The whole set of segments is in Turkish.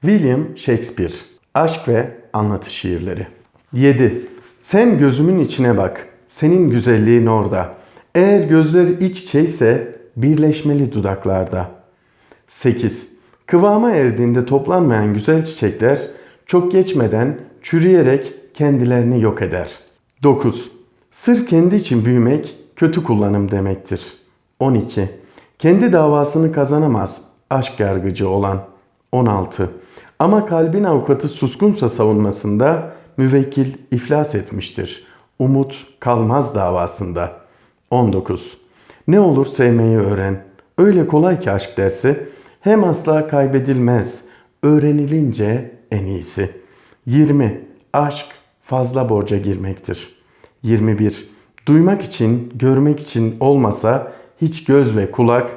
William Shakespeare Aşk ve Anlatı Şiirleri 7. Sen gözümün içine bak. Senin güzelliğin orada. Eğer gözler iç içeyse birleşmeli dudaklarda. 8. Kıvama erdiğinde toplanmayan güzel çiçekler çok geçmeden çürüyerek kendilerini yok eder. 9. Sırf kendi için büyümek kötü kullanım demektir. 12. Kendi davasını kazanamaz aşk yargıcı olan. 16. Ama kalbin avukatı suskunsa savunmasında müvekkil iflas etmiştir. Umut kalmaz davasında. 19. Ne olur sevmeyi öğren. Öyle kolay ki aşk dersi hem asla kaybedilmez. Öğrenilince en iyisi. 20. Aşk fazla borca girmektir. 21. Duymak için, görmek için olmasa hiç göz ve kulak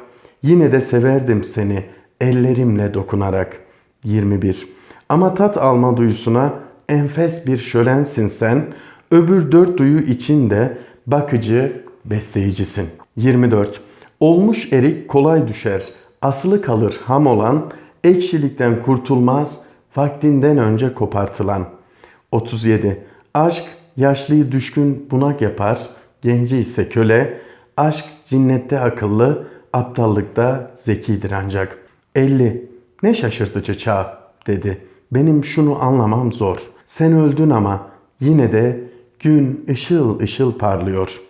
yine de severdim seni ellerimle dokunarak. 21. Ama tat alma duyusuna enfes bir şölensin sen, öbür dört duyu içinde bakıcı, besteyicisin. 24. Olmuş erik kolay düşer, asılı kalır ham olan, ekşilikten kurtulmaz, vaktinden önce kopartılan. 37. Aşk yaşlıyı düşkün bunak yapar, genci ise köle. Aşk cinnette akıllı, aptallıkta zekidir ancak. 50. Ne şaşırtıcı çağ dedi. Benim şunu anlamam zor. Sen öldün ama yine de gün ışıl ışıl parlıyor.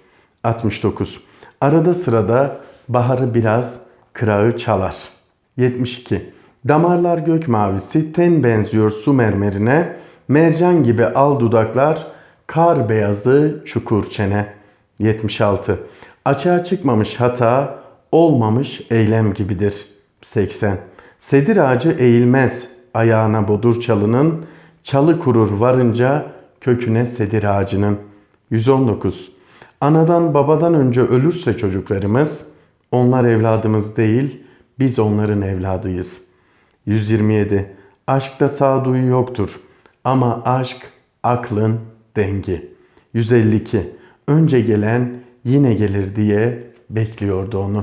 69. Arada sırada baharı biraz kırağı çalar. 72. Damarlar gök mavisi, ten benziyor su mermerine, mercan gibi al dudaklar, kar beyazı çukur çene. 76. Açığa çıkmamış hata, olmamış eylem gibidir. 80. Sedir ağacı eğilmez, ayağına bodur çalının, çalı kurur varınca köküne sedir ağacının. 119. Anadan babadan önce ölürse çocuklarımız, onlar evladımız değil, biz onların evladıyız. 127. Aşkta sağduyu yoktur ama aşk aklın dengi. 152. Önce gelen yine gelir diye bekliyordu onu.